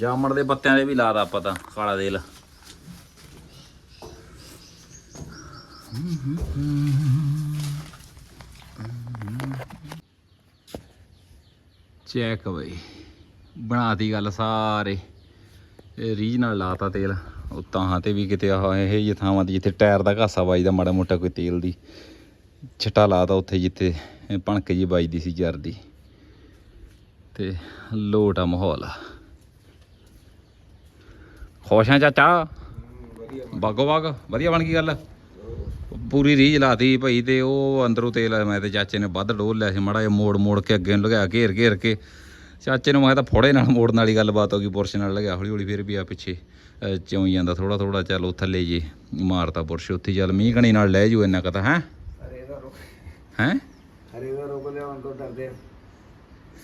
ਜਾਮਣ ਦੇ ਪੱਤਿਆਂ ਦੇ ਵੀ ਲਾਦਾ ਆਪਾਂ ਤਾਂ, ਕਾਲਾ ਤੇਲ। ਚੈੱਕ ਬਈ, ਬਣਾਤੀ ਗੱਲ ਸਾਰੇ। ਇਹ ਰੀਜ ਨਾਲ ਲਾਤਾ ਤੇਲ। ਉਤਾਂ ਤੇ ਵੀ ਕਿਤੇ ਆਹ ਇਹ ਜਿਹੇ ਥਾਵਾਂ ਤੇ ਜਿੱਥੇ ਟਾਇਰ ਦਾ ਘਾਸਾ ਵੱਜਦਾ, ਮਾੜਾ ਮੋਟਾ ਕੋਈ ਤੇਲ ਦੀ ਛਟਾ ਲਾਤਾ ਉੱਥੇ ਜਿੱਥੇ ਭਣਕ ਜੀ ਵੱਜਦੀ ਸੀ ਜਰ ਦੀ। ਤੇ ਲੋਟ ਆ ਮਾਹੌਲ ਆ। ਖੁਸ਼ ਆ ਚਾਚਾ? ਬਾਗੋ ਬਾਗ ਵਧੀਆ ਬਣ ਗਈ ਗੱਲ? ਪੂਰੀ ਰੀਝ ਲਾਤੀ ਭਾਈ ਤੇ ਉਹ ਅੰਦਰੋਂ ਤੇਲ ਮੈਂ ਤੇ ਚਾਚੇ ਨੇ ਵੱਧ ਡੋਲ ਲਿਆ ਸੀ ਮੜਾ ਜਿਹਾ ਮੋੜ ਮੋੜ ਕੇ ਅੱਗੇ ਨੂੰ ਲਗਾ ਘੇਰ ਘੇਰ ਕੇ। ਚਾਚੇ ਨੂੰ ਮੈਂ ਤਾਂ ਫੋੜੇ ਨਾਲ ਮੋੜਨ ਵਾਲੀ ਗੱਲਬਾਤ ਹੋ ਗਈ ਪੁਰਸ਼ ਨਾਲ ਲਗਾ ਹੌਲੀ ਹੌਲੀ ਫਿਰ ਵੀ ਆ ਪਿੱਛੇ ਚੋਈ ਜਾਂਦਾ ਥੋੜਾ ਥੋੜਾ ਚੱਲ ਉਹ ਥੱਲੇ ਜੇ ਮਾਰਤਾ ਪੁਰਸ਼ ਉੱਥੇ ਚੱਲ ਮੀਂਹ ਕਣੀ ਨਾਲ ਲੈ ਜੂ ਇੰਨਾ ਕਤਾ ਹੈ? ਹੈ? ਹਰੇ ਦਾ ਰੋਕ ਲਿਆਉਣ ਤੋਂ ਡਰਦੇ ਆ।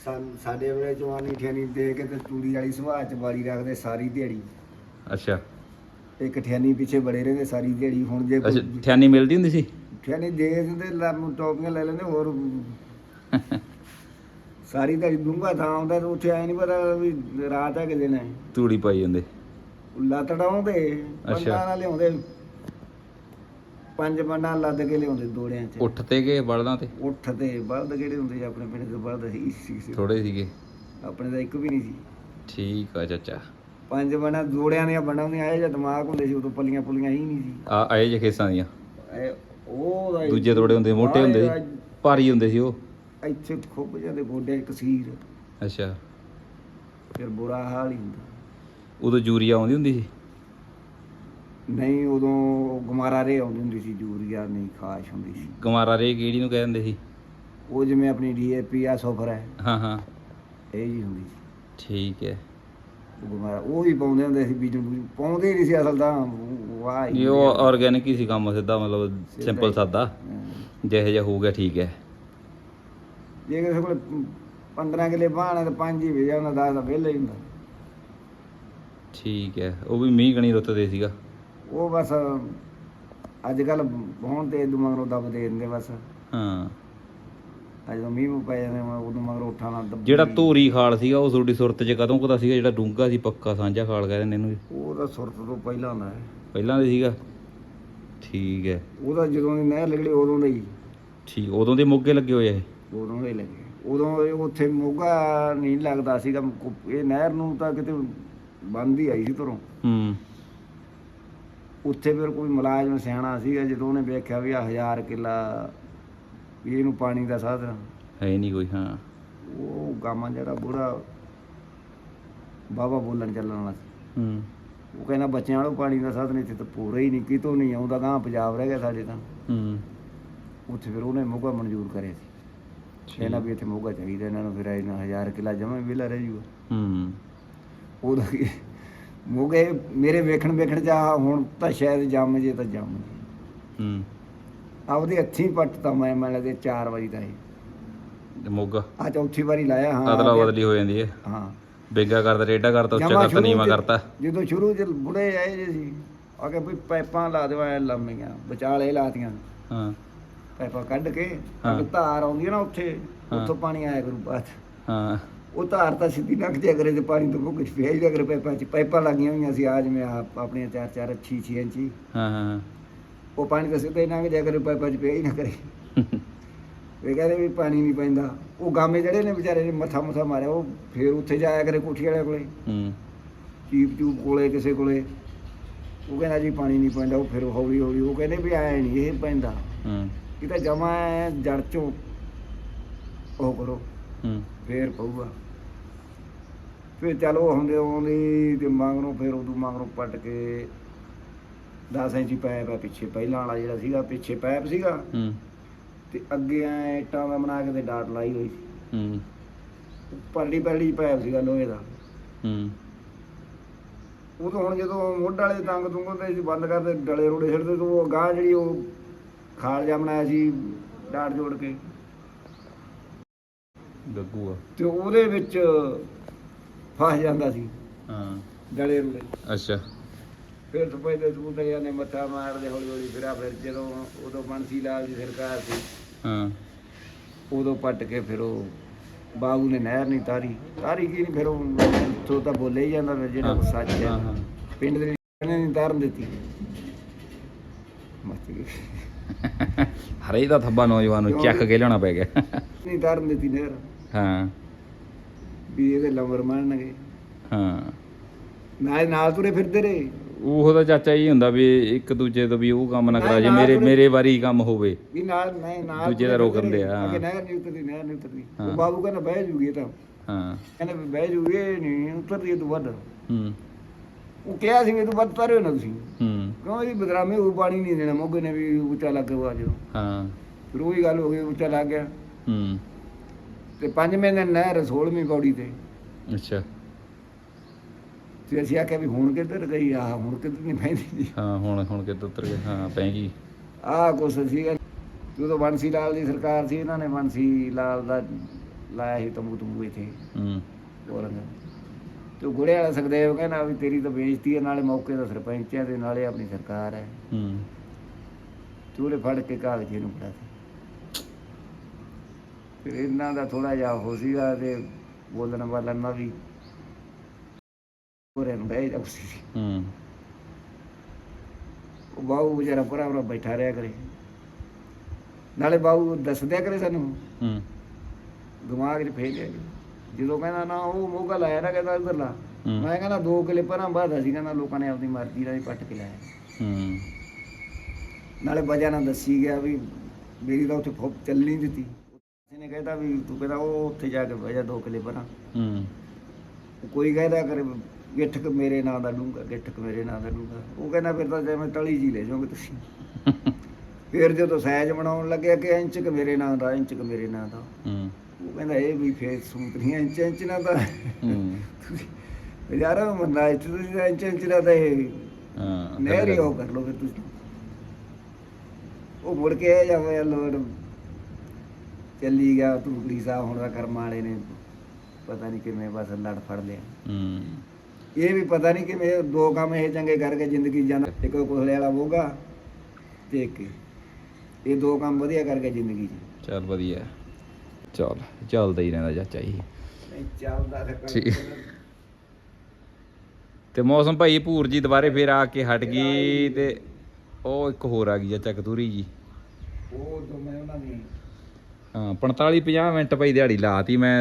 ਸਾਨ- ਸਾਡੇ ਵੇਲੇ ਜਵਾਨੀ ਠਿਆਨੀ ਦੇ ਕੇ ਤੇ ਤੂੜੀ ਵਾਲੀ ਸੁਭਾਅ ਚ ਬਾਰੀ ਰੱਖਦੇ ਸਾਰੀ ਦਿਹਾੜੀ। ਅੱਛਾ। ਇੱਕ ਠਿਆਨੀ ਪਿੱਛੇ ਬੜੇ ਰਹਿੰਦੇ ਸਾਰੀ ਦਿਹਾੜੀ ਹੁਣ ਜੇ ਅੱਛਾ ਠਿਆਨੀ ਮਿਲਦੀ ਹੁੰਦੀ ਸੀ? ਠਿਆਨੀ ਦੇ ਦਿੰਦੇ ਲੰਮ ਟੋਪੀਆਂ ਲੈ ਲੈਂਦੇ ਹੋਰ ਸਾਰੀ ਦਿਹਾੜੀ ਡੂੰਘਾ ਥਾਂ ਆਉਂਦਾ ਤੇ ਉੱਥੇ ਐ ਨਹੀਂ ਪਤਾ ਵੀ ਰਾਤ ਹੈ ਕਿ ਦਿਨ ਹੈ। ਤੂੜੀ ਪਾਈ ਜਾਂਦੇ। ਲੱਤ ਡਾਉਂਦੇ ਅੱਛਾ। ਪੰਡਾਂ ਨਾਲ ਲਿਆਉਂਦੇ ਪੰਜ ਪੰਡਾਂ ਲੱਦ ਕੇ ਲਿਆਉਂਦੇ ਦੋੜਿਆਂ 'ਚ। ਉੱਠ ਤੇ ਗਏ ਬਲਦਾਂ ਤੇ? ਉੱਠ ਤੇ ਬਲਦ ਕਿਹੜੇ ਹੁੰਦੇ ਸੀ ਆਪਣੇ ਪਿੰਡ ਦੇ ਬਲਦ ਸੀ ਸੀ- ਸੀ। ਥੋੜੇ ਸੀਗੇ। ਆਪਣੇ ਦਾ ਇੱਕ ਵੀ ਨਹੀਂ ਸੀ। ਠੀਕ ਆ ਚਾਚਾ। ਪੰਜ ਬਣਾ ਦੋੜਿਆਂ ਦੀਆਂ ਬਣਾਂ ਹੁੰਦੀਆਂ ਆਏ ਜਾਂ ਦਿਮਾਗ ਹੁੰਦੇ ਸੀ ਉਦੋਂ ਪੱਲੀਆਂ ਪੁੱਲੀਆਂ ਹੀ ਨਹੀਂ ਸੀ। ਆ ਆਏ ਜੇ ਖੇਸਾਂ ਦੀਆਂ। ਇਹ ਉਹ ਦਾ ਦੂਜੇ ਤੋੜੇ ਹੁੰਦੇ ਮੋਟੇ ਹੁੰਦੇ ਸੀ ਭਾਰੀ ਹੁੰਦੇ ਸੀ ਉਹ। ਇੱਥੇ ਖੁੱਬ ਜਾਂਦੇ ਗੋਡੇ ਕਸੀਰ ਅੱਛਾ। ਫਿਰ ਬੁਰਾ ਹਾਲ ਹੀ ਹੁੰਦਾ। ਉਦੋਂ ਯੂਰੀਆ ਆਉਂਦੀ ਹੁੰਦੀ ਸੀ? ਨਹੀਂ ਉਦੋਂ ਗੁਮਾਰਾ ਰੇ ਆਉਂਦੀ ਹੁੰਦੀ ਸੀ ਯੂਰੀਆ ਨਹੀਂ ਖਾਸ਼ ਹੁੰਦੀ ਸੀ। ਗਮਾਰਾ ਰੇ ਕਿਹੜੀ ਨੂੰ ਕਹਿ ਦਿੰਦੇ ਸੀ? ਉਹ ਜਿਵੇਂ ਆਪਣੀ ਡੀਏਪੀ ਆ ਸਫਰ ਹੈ ਹਾਂ। ਹਾਂ ਇਹ ਜੀ ਹੁੰਦੀ ਸੀ। ਠੀਕ ਹੈ। ਗੁਮਾਰਾ ਉਹ ਵੀ ਪਾਉਂਦੇ ਹੁੰਦੇ ਸੀ ਬੀਜਣ ਬੂਜਣ ਪਾਉਂਦੇ ਹੀ ਨਹੀਂ ਸੀ ਅਸਲ ਤਾਂ ਵਾਹ ਹੀ ਇਹ ਉਹ ਆਰਗੈਨਿਕ ਹੀ ਸੀ ਕੰਮ ਸਿੱਧਾ ਮਤਲਬ ਸਿੰਪਲ ਸਾਦਾ। ਹਾਂ। ਜਿਹੇ ਜਿਹਾ ਹੋ ਗਿਆ ਠੀਕ ਹੈ। ਜੇ ਕਿਸੇ ਕੋਲ 15 ਕਿਲੇ ਬਾਣਾ ਤੇ ਪੰਜ ਹੀ ਵੇਜਾ ਉਹਨਾਂ 10 ਦਾ ਵਿਹਲਾ ਹੀ ਹੁੰਦਾ। ਠੀਕ ਹੈ ਉਹ ਵੀ ਮੀਂਹ ਕਣੀ ਰੁੱਤ ਦੇ ਸੀਗਾ। ਉਹ ਬਸ ਅੱਜ ਕੱਲ ਹੁਣ ਤੇ ਇਦੋਂ ਮਗਰੋਂ ਦੱਬ ਦੇ ਦਿੰਦੇ ਬਸ। ਹਾਂ। ਅੱਜ ਜਦੋਂ ਮੀਂਹ ਮੂੰਹ ਪੈ ਜਾਂਦੇ ਵਾ, ਉਦੋਂ ਮਗਰੋਂ ਉੱਠਾਂ ਨਾਲ ਦੱਬ ਜਿਹੜਾ ਧੂਰੀ ਖਾਲ ਸੀਗਾ ਉਹ ਤੁਹਾਡੀ ਸੁਰਤ 'ਚ ਕਦੋਂ ਕਦਾ ਸੀਗਾ? ਜਿਹੜਾ ਡੂੰਗਾ ਸੀ ਪੱਕਾ ਸਾਂਝਾ ਖਾਲ ਕਹਿੰਦੇ ਨੇ ਇਹਨੂੰ ਉਹ ਤਾਂ ਸੁਰਤ ਤੋਂ ਪਹਿਲਾਂ ਹੁੰਦਾ ਹੈ। ਪਹਿਲਾਂ ਦੇ ਸੀਗਾ? ਠੀਕ ਹੈ। ਉਹਦਾ ਜਦੋਂ ਦੀ ਨਹਿਰ ਨਿਕਲੀ ਉਦੋਂ ਦਾ ਹੀ। ਠੀਕ ਉਦੋਂ ਦੇ ਮੋਗੇ ਲੱਗੇ ਹੋਏ ਆ ਇਹ? ਉਦੋਂ ਦਾ ਲੱਗੇ। ਉਦੋਂ ਇਹ ਉੱਥੇ ਮੋਗਾ ਨਹੀਂ ਲੱਗਦਾ ਸੀਗਾ। ਕੋ- ਇਹ ਨਹਿਰ ਨੂੰ ਤਾਂ ਕਿਤੇ ਬੰਦ ਹੀ ਆਈ ਸੀ ਘਰੋਂ ਹੂੰ। ਉੱਥੇ ਫਿਰ ਕੋਈ ਮੁਲਾਜ਼ਮ ਸਿਆਣਾ ਸੀਗਾ ਜਦੋਂ ਉਹਨੇ ਵੇਖਿਆ ਵੀ ਆ ਹਜ਼ਾਰ ਕਿੱਲਾ ਵੀ ਇਹਨੂੰ ਪਾਣੀ ਦਾ ਸਾਧਨ। ਹੈ ਨਹੀਂ ਕੋਈ ਹਾਂ। ਉਹ ਗਾਮਾ ਜਿਹੜਾ ਬੁੜਾ ਬਾਬਾ ਬੋਲਣ ਚੱਲਣ ਵਾਲਾ ਸੀ। ਹੂੰ। ਉਹ ਕਹਿੰਦਾ ਬੱਚਿਆਂ ਵਾਲੋ ਪਾਣੀ ਦਾ ਸਾਧਨ ਇੱਥੇ ਤਾਂ ਪੂਰਾ ਹੀ ਨਹੀਂ ਕਿਤੋਂ ਨਹੀਂ ਆਉਂਦਾ ਗਾਂ ਪੰਜਾਬ ਰਹਿ ਗਿਆ ਸਾਡੇ ਤਾਂ। ਹੂੰ। ਉੱਥੇ ਫਿਰ ਉਹਨੇ ਮੋਗਾ ਮਨਜ਼ੂਰ ਕਰਿਆ ਸੀ। ਕਹਿੰਦਾ ਵੀ ਇੱਥੇ ਮੋਗਾ ਚਾਹੀਦਾ ਇਹਨਾਂ ਨੂੰ ਫਿਰ ਇਹਨਾਂ ਹਜ਼ਾਰ ਕਿੱਲਾ ਜਮਾ ਵਿਲਾ ਰਹਿ ਜੂਗਾ। ਹੂੰ। ਉਹਦਾ ਮੋਗੇ ਮੇਰੇ ਵੇਖਣ ਵੇਖਣ ਚ ਆ ਹੁਣ ਤਾਂ ਸ਼ਾਇਦ ਜੰਮ ਜੇ ਤਾਂ ਜੰਮ ਜੇ। ਹੂੰ। ਆਪਦੇ ਹੱਥੀਂ ਪੱਟਤਾ ਮੈਂ ਮੈਂ ਲੱਗਦੇ 4 ਵਜੇ ਦਾ ਇਹ ਤੇ ਮੋਗਾ। ਆ ਚੌਥੀ ਵਾਰੀ ਲਾਇਆ ਹਾਂ। ਅਦਲਾ ਬਦਲੀ ਹੋ ਜਾਂਦੀ ਹੈ। ਹਾਂ। ਬੇਗਾ ਕਰਦਾ ਰੇਡਾ ਕਰਤਾ ਉੱਚਾ ਸ਼ੁਰੂ ਨੀਵਾ ਕਰਤਾ ਜਦੋਂ ਸ਼ੁਰੂ ਚ ਬੁੜੇ ਆਏ ਜੇ ਸੀ ਆ ਕੇ ਵੀ ਪਾਈਪਾਂ ਲਾ ਦਿਓ ਐ ਲੰਮੀਆਂ ਵਿਚਾਲੇ ਲਾਤੀਆਂ। ਹਾਂ। ਪਾਈਪਾਂ ਕੱਢ ਕੇ ਧਾਰ ਆਉਂਦੀ ਹੈ ਨਾ ਉੱਥੇ। ਉੱਥੋਂ ਪਾਣੀ ਆਇਆ ਕਰੂ ਬਾਅਦ। ਹਾਂ। ਉਹ ਧਾਰ ਤਾਂ ਸਿੱਧੀ ਲੰਘ ਜਾ ਕਰੇ ਤੇ ਪਾਣੀ ਤੋਂ ਚ ਪਿਆ ਹੀ ਜਾ ਕਰੇ ਪਾਈਪਾਂ ਚ ਪਾਈਪਾਂ ਲੱਗੀਆਂ ਹੋਈਆਂ ਸੀ ਆ ਜਿਵੇਂ ਆਪਣੀਆਂ ਚਾਰ ਚਾਰ ਛੇ ਛੇ ਇੰਚੀ। ਹਾਂ ਹਾਂ। ਉਹ ਪਾਣੀ ਤਾਂ ਸਿੱਧਾ ਹੀ ਲੰਘ ਜਾ ਕਰੇ ਪਾਈਪਾਂ ਚ ਪਿਆ ਹੀ ਨਾ ਕਰੇ। ਇਹ ਕਹਿੰਦੇ ਵੀ ਪਾਣੀ ਨਹੀਂ ਪੈਂਦਾ। ਉਹ ਗਾਮੇ ਜਿਹੜੇ ਨੇ ਵਿਚਾਰੇ ਨੇ ਮੱਥਾ ਮੁੱਥਾ ਮਾਰਿਆ ਉਹ ਫੇਰ ਉੱਥੇ ਜਾਇਆ ਕਰੇ ਕੋਠੀ ਵਾਲੇ ਕੋਲੇ। ਹੂੰ। ਚੀਪ ਚੂਪ ਕੋਲੇ ਕਿਸੇ ਕੋਲੇ। ਉਹ ਕਹਿੰਦਾ ਜੀ ਪਾਣੀ ਨਹੀਂ ਪੈਂਦਾ ਉਹ ਫਿਰ ਹੌਲੀ ਹੌਲੀ ਉਹ ਕਹਿੰਦੇ ਵੀ ਆਇਆ ਨਹੀਂ ਇਹ ਪੈਂਦਾ। ਹੂੰ। ਇਹ ਤਾਂ ਜਮਾ ਜੜ ਚੋਂ ਉਹ ਕਰੋ। ਹੂੰ। ਫੇਰ ਪਊਗਾ। ਫਿਰ ਚਲੋ ਹੁੰਦੇ ਆਉਂਦੀ ਤੇ ਮੰਗਰੋਂ ਫਿਰ ਉਦੋਂ ਮੰਗਰੋਂ ਪੱਟ ਕੇ 10 ਇੰਚੀ ਪੈਪ ਆ ਪਿੱਛੇ ਪਹਿਲਾਂ ਵਾਲਾ ਜਿਹੜਾ ਸੀਗਾ ਪਿੱਛੇ ਪੈਪ ਸੀਗਾ। ਹੂੰ। ਤੇ ਅੱਗੇ ਐ ਇੱਟਾਂ ਦਾ ਬਣਾ ਕੇ ਤੇ ਡਾਟ ਲਾਈ ਹੋਈ ਸੀ। ਹੂੰ। ਪਰਲੀ ਪਰਲੀ ਪੈਪ ਸੀਗਾ ਲੋਹੇ ਦਾ। ਹੂੰ। ਉਹ ਤਾਂ ਹੁਣ ਜਦੋਂ ਮੁੱਢ ਵਾਲੇ ਤੰਗ ਤੁੰਗ ਹੁੰਦੇ ਸੀ ਬੰਦ ਕਰਦੇ ਡਲੇ ਰੋੜੇ ਛੱਡਦੇ ਤੇ ਉਹ ਗਾਂ ਜਿਹੜੀ ਉਹ ਖਾਲ ਜਿਹਾ ਬਣਾਇਆ ਸੀ ਡਾਟ ਜੋੜ ਕੇ। ਗੱਗੂ ਆ। ਤੇ ਉਹਦੇ ਵਿੱਚ ਫਸ ਜਾਂਦਾ ਸੀ। ਹਾਂ। ਡਲੇ ਰੋੜੇ। ਅੱਛਾ। ਫਿਰ ਪਹਿਲੇ ਦੂਤਰਿਆਂ ਨੇ ਮੱਥਾ ਮਾਰਦੇ ਹੌਲੀ ਹੌਲੀ ਫਿਰ ਫਿਰ ਜਦੋਂ ਉਦੋਂ ਬੰਸੀ ਲਾਲ ਦੀ ਸਰਕਾਰ ਸੀ ਹਾਂ। ਉਦੋਂ ਪੱਟ ਕੇ ਫਿਰ ਉਹ ਬਾਬੂ ਨੇ ਨਹਿਰ ਨਹੀਂ ਤਾਰੀ। ਤਾਰੀ ਕੀ ਨਹੀਂ ਫਿਰ ਉਹ ਤੋਂ ਤਾਂ ਬੋਲੇ ਹੀ ਜਾਂਦਾ ਫਿਰ ਜਿਹੜਾ ਹਾਂ, ਸੱਚ ਹੈ। ਪਿੰਡ ਦੇ ਨੇ ਨਹੀਂ ਤਾਰਨ ਦਿੱਤੀ। ਗਈ। ਹਰੇ ਦਾ ਥੱਬਾ ਨੌਜਵਾਨ ਨੂੰ ਚੱਕ ਕੇ ਲਿਆਉਣਾ ਪੈ ਗਿਆ। ਨਹੀਂ ਤਾਰਨ ਦਿੱਤੀ ਨਹਿਰ। ਹਾਂ। ਵੀ ਇਹਦੇ ਲੰਬਰ ਮੰਨਣਗੇ। ਹਾਂ। ਨਾਲ ਨਾਲ ਤੁਰੇ ਫਿਰਦੇ ਰਹੇ। ਉਹ ਤਾਂ ਚਾਚਾ ਹੀ ਹੁੰਦਾ ਵੀ ਇੱਕ ਦੂਜੇ ਤੋਂ ਵੀ ਉਹ ਕੰਮ ਨਾ ਕਰਾ ਜੇ ਮੇਰੇ ਮੇਰੇ ਵਾਰੀ ਕੰਮ ਹੋਵੇ। ਵੀ ਨਾਲ ਨਹੀਂ ਨਾਲ ਦੂਜੇ ਦਾ ਤੁਰੇ ਰੋਕਣ ਫਿਰਦੇ ਦੇ, ਰਹੇ। ਹਾਂ। ਅੱਗੇ ਨਹਿਰ ਨਹੀਂ ਉਤਰਦੀ ਨਹਿਰ ਨਹੀਂ ਉਤਰਦੀ। ਉਹ ਬਾਬੂ ਕਹਿੰਦਾ ਬਹਿ ਜੂਗੀ ਇਹ ਤਾਂ। ਹਾਂ। ਕਹਿੰਦਾ ਵੀ ਬਹਿ ਜੂਗੀ ਇਹ ਨਹੀਂ ਉਤਰਦੀ ਇਹ ਤੋਂ ਵੱਧ। ਹੂੰ। ਉਹ ਕਿਹਾ ਸੀ ਵੀ ਤੂੰ ਵੱਧ ਤਾਰਿਓ ਨਾ ਤੁਸੀਂ। ਹੂੰ। ਕਿਉਂ ਜੀ ਬਦਰਾਮੇ ਉਹ ਪਾਣੀ ਨਹੀਂ ਦੇਣਾ ਮੋਗੇ ਨੇ ਵੀ ਉੱਚਾ ਲੱਗ ਗਿਆ ਜਦੋਂ ਹਾਂ। ਫਿਰ ਉਹੀ ਗੱਲ ਹੋ ਗਈ ਉੱਚਾ ਲੱਗ ਗਿਆ। ਹੂੰ। ਤੇ ਪੰਜਵੇਂ ਦਿਨ ਨਹਿਰ 16ਵੀਂ ਪੌੜੀ ਤੇ। ਅੱਛਾ। ਤੇ ਅਸੀਂ ਆਖਿਆ ਵੀ ਹੁਣ ਕਿੱਧਰ ਗਈ? ਆ ਹੁਣ ਕਿੱਧਰ ਨਹੀਂ ਪੈਂਦੀ ਹਾਂ ਹੁਣ ਹੁਣ ਕਿੱਧਰ ਉਤਰ ਗਏ? ਹਾਂ ਪੈ ਗਈ ਆਹ ਕੁਛ ਸੀਗਾ। ਜਦੋਂ ਬੰਸੀ ਲਾਲ ਦੀ ਸਰਕਾਰ ਸੀ ਇਹਨਾਂ ਨੇ ਬੰਸੀ ਲਾਲ ਦਾ ਲਾਇਆ ਸੀ ਤੰਬੂ ਤੰਬੂ ਇੱਥੇ। ਹੂੰ। ਔਰੰਗ ਤੇ ਗੁੜੇ ਵਾਲਾ ਸੁਖਦੇਵ ਕਹਿੰਦਾ ਵੀ ਤੇਰੀ ਤਾਂ ਬੇਇੱਜ਼ਤੀ ਹੈ ਨਾਲੇ ਮੌਕੇ ਦਾ ਸਰਪੰਚ ਹੈ ਤੇ ਨਾਲੇ ਆਪਣੀ ਸਰਕਾਰ ਹੈ। ਹੂੰ। ਉਹਨੇ ਫੜ ਕੇ ਕਾਗਜ਼ ਨੂੰ ਦਿੱਤੇ। ਫਿਰ ਇਹਨਾਂ ਦਾ ਥੋੜਾ ਜਿਹਾ ਹੋ ਸੀਗਾ ਤੇ ਬੋਲਣ ਵਾਲਾ ਨਾ ਵੀ ਨੂੰ ਜਾਉ ਸੀ। ਹੂੰ। ਉਹ ਬਾਹੂ ਵਿਚਾਰਾ ਪਰਾ ਪਰਾ ਬੈਠਾ ਰਿਹਾ ਕਰੇ। ਨਾਲੇ ਬਾਹੂ ਦੱਸਦਿਆ ਕਰੇ ਸਾਨੂੰ। ਹੂੰ। ਦਿਮਾਗ 'ਚ ਫੇਰ ਗਿਆ ਜਦੋਂ ਕਹਿੰਦਾ ਨਾ ਉਹ ਮੋਗਾ ਲਾਇਆ ਨਾ ਕਹਿੰਦਾ ਉਧਰ ਲਾ। ਮੈਂ ਕਹਿੰਦਾ ਦੋ ਕਿਲੇ ਪਰਾਂ ਬਾਦਾ ਸੀ ਕਹਿੰਦਾ ਲੋਕਾਂ ਨੇ ਆਪਣੀ ਮਰਜ਼ੀ ਨਾਲ ਹੀ ਪੱਟ ਕੇ ਲਾਇਆ। ਹੂੰ। ਨਾਲੇ ਵਜ੍ਹਾ ਨਾਲ ਦੱਸੀ ਗਿਆ ਵੀ ਮੇਰੀ ਤਾਂ ਉੱਥੇ ਫੁੱਪ ਚੱਲ ਨਹੀਂ ਦਿੱਤੀ। ਇਹਨੇ ਕਹਿੰਦਾ ਵੀ ਤੂੰ ਕਹਿੰਦਾ ਉਹ ਉੱਥੇ ਜਾ ਕੇ ਵਜ੍ਹਾ ਦੋ ਕਿਲੇ ਪਰਾਂ। ਹੂੰ। ਕੋਈ ਕਹਿੰਦਾ ਕਰੇ ਗਿੱਠਕ ਮੇਰੇ ਨਾਂ ਦਾ ਡੂੰਗਾ ਗਿੱਠਕ ਮੇਰੇ ਨਾਂ ਦਾ ਡੂੰਗਾ ਉਹ ਕਹਿੰਦਾ ਫਿਰ ਤਾਂ ਜਿਵੇਂ ਤਲੀ ਜੀ ਲੈ ਜਾਓਗੇ ਤੁਸੀਂ। ਫਿਰ ਜਦੋਂ ਸਾਈਜ਼ ਬਣਾਉਣ ਲੱਗਿਆ ਕਿ ਇੰਚ ਕ ਮੇਰੇ ਨਾਂ ਦਾ ਇੰਚ ਕ ਮੇਰੇ ਨਾਂ ਦਾ। ਹੂੰ। ਉਹ ਕਹਿੰਦਾ ਇਹ ਵੀ ਫੇਸ ਸੂਤ ਨਹੀਂ ਇੰਚ ਇੰਚ ਤਾਂ ਹੂੰ। ਯਾਰ ਮੰਨਾ ਇੱਥੇ ਤੁਸੀਂ ਤਾਂ ਇੰਚ ਇੰਚ ਨਾਲ ਤਾਂ ਇਹ ਹਾਂ ਨਹਿਰੀ ਉਹ ਕਰ ਲਓ ਫਿਰ ਤੁਸੀਂ। ਉਹ ਮੁੜ ਕੇ ਆ ਜਾਵੇ ਲੋੜ ਚੱਲੀ ਗਿਆ ਟੁਕੜੀ ਸਾਹਿਬ ਹੁਣ ਦਾ ਕਰਮ ਵਾਲੇ ਨੇ ਪਤਾ ਨਹੀਂ ਕਿਵੇਂ ਬਸ ਲੜ ਫੜ ਲਿਆ। ਹੂੰ। ਇਹ ਵੀ ਪਤਾ ਨਹੀਂ ਕਿਵੇਂ ਇਹ ਦੋ ਕੰਮ ਇਹ ਚੰਗੇ ਕਰਕੇ ਜ਼ਿੰਦਗੀ ਜਾਂਦਾ ਇੱਕ ਕੋਹਲੇ ਵਾਲਾ ਵੋਗਾ ਤੇ ਇੱਕ ਇਹ ਦੋ ਕੰਮ ਵਧੀਆ ਕਰਕੇ ਜ਼ਿੰਦਗੀ 'ਚ। ਚੱਲ ਵਧੀਆ। ਚੱਲ ਚੱਲਦਾ ਹੀ ਰਹਿੰਦਾ ਚਾਚਾ ਜੀ। ਨਹੀਂ ਚੱਲਦਾ ਤੇ ਠੀਕ। ਤੇ ਮੌਸਮ ਭਾਈ ਭੂਰ ਜੀ ਦੁਬਾਰੇ ਫੇਰ ਆ ਕੇ ਹਟ ਗਈ ਤੇ ਉਹ ਇੱਕ ਹੋਰ ਆ ਗਈ ਚਾਚਾ ਕਤੂਰੀ ਜੀ। ਉਹ ਤੋਂ ਮੈਂ ਉਹਨਾਂ ਦੀ ਹਾਂ 45 50 ਮਿੰਟ ਭਾਈ ਦਿਹਾੜੀ ਲਾਤੀ ਮੈਂ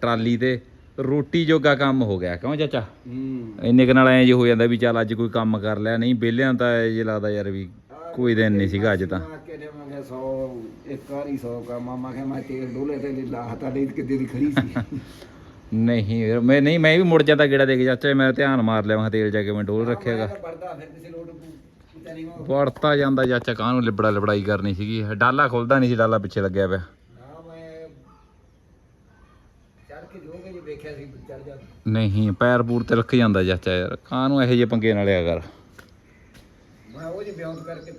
ਟਰਾਲੀ ਤੇ। ਰੋਟੀ ਜੋਗਾ ਕੰਮ ਹੋ ਗਿਆ। ਕਿਉਂ ਚਾਚਾ? ਇੰਨੇ ਕੁ ਨਾਲ ਐਂ ਜੇ ਹੋ ਜਾਂਦਾ ਵੀ ਚੱਲ ਅੱਜ ਕੋਈ ਕੰਮ ਕਰ ਲਿਆ। ਨਹੀਂ ਵਿਹਲਿਆਂ ਤਾਂ ਇਹ ਜੇ ਲੱਗਦਾ ਯਾਰ ਵੀ ਕੋਈ ਦਿਨ ਨਹੀਂ ਸੀਗਾ ਅੱਜ ਤਾਂ। ਮੈਂ ਕਿਹਾ ਮੈਂ ਕਿਹਾ 100 ਇੱਕ ਵਾਰੀ 100 ਕਾ ਮਾਮਾ ਕਿ ਮੈਂ ਤੇਲ ਡੋਲੇ ਤੇ ਲਾਹਤਾ ਲਈ ਕਿੱਦੇ ਦੀ ਖੜੀ ਸੀ। ਨਹੀਂ ਯਾਰ, ਮੈਂ ਨਹੀਂ ਮੈਂ ਵੀ ਮੁੜ ਜਾਂਦਾ ਗੇੜਾ ਦੇ ਕੇ। ਚਾਚਾ ਮੈਂ ਧਿਆਨ ਮਾਰ ਲਿਆ ਮੈਂ ਤੇਲ ਜਾ ਕੇ ਮੈਂ ਡੋਲ ਰੱਖਿਆਗਾ। ਵੜਤਾ ਜਾਂਦਾ ਚਾਚਾ ਕਾਹਨੂੰ ਲਿਬੜਾ ਲਿਬੜਾਈ ਕਰਨੀ ਸੀਗੀ। ਡਾਲਾ ਖੁੱਲਦਾ ਨਹੀਂ ਸੀ ਡਾਲਾ ਪਿੱਛੇ ਲੱਗਿਆ ਪਿਆ ਨਾ ਮੈਂ ਚੜ ਕੇ ਸੀ ਚੜ ਜਾ। ਨਹੀਂ ਪੈਰ ਪੂਰ ਤੇ ਲੱਖ ਜਾਂਦਾ ਚਾਚਾ ਯਾਰ। ਕਾਹਨੂੰ ਇਹੋ ਜਿਹੇ ਪੰਗੇ ਨਾਲ ਲਿਆ ਕਰ? ਮੈਂ ਉਹ ਜੇ ਬਿਆਨ ਕਰਕੇ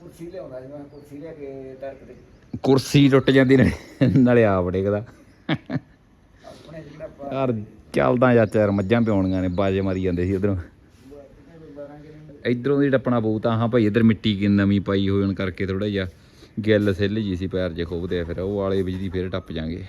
ਕੁਰਸੀ ਲਿਆਉਂਦਾ ਸੀ ਮੈਂ ਕੁਰਸੀ ਲਿਆ ਕੇ ਟਰਕ ਤੇ ਕੁਰਸੀ ਟੁੱਟ ਜਾਂਦੀ ਨਾਲੇ ਨਾਲੇ ਆਪ ਡੇਗਦਾ। ਆਪਣੇ ਜਿਹੜਾ ਪਾ- ਯਾਰ ਚੱਲਦਾ ਚਾਚਾ ਯਾਰ ਮੱਝਾਂ ਪਿਉਣੀਆਂ ਨੇ ਬਾਜੇ ਮਾਰੀ ਜਾਂਦੇ ਸੀ ਇਧਰੋਂ। ਇਧਰੋਂ ਦੀ ਟੱਪਣਾ ਪਊ ਤਾਂ ਹਾਂ ਭਾਈ ਇਧਰ ਮਿੱਟੀ ਕਿ ਨਵੀਂ ਪਾਈ ਹੋਣ ਕਰਕੇ ਥੋੜਾ ਜਿਹਾ ਗਿੱਲ ਸਿੱਲ ਜੀ ਸੀ ਪੈਰ ਜੇ ਖੋਬਦੇ ਆ ਫਿਰ ਉਹ ਵਾਲੇ ਬਿਜਲੀ ਫੇਰ ਟੱਪ ਜਾਾਂਗੇ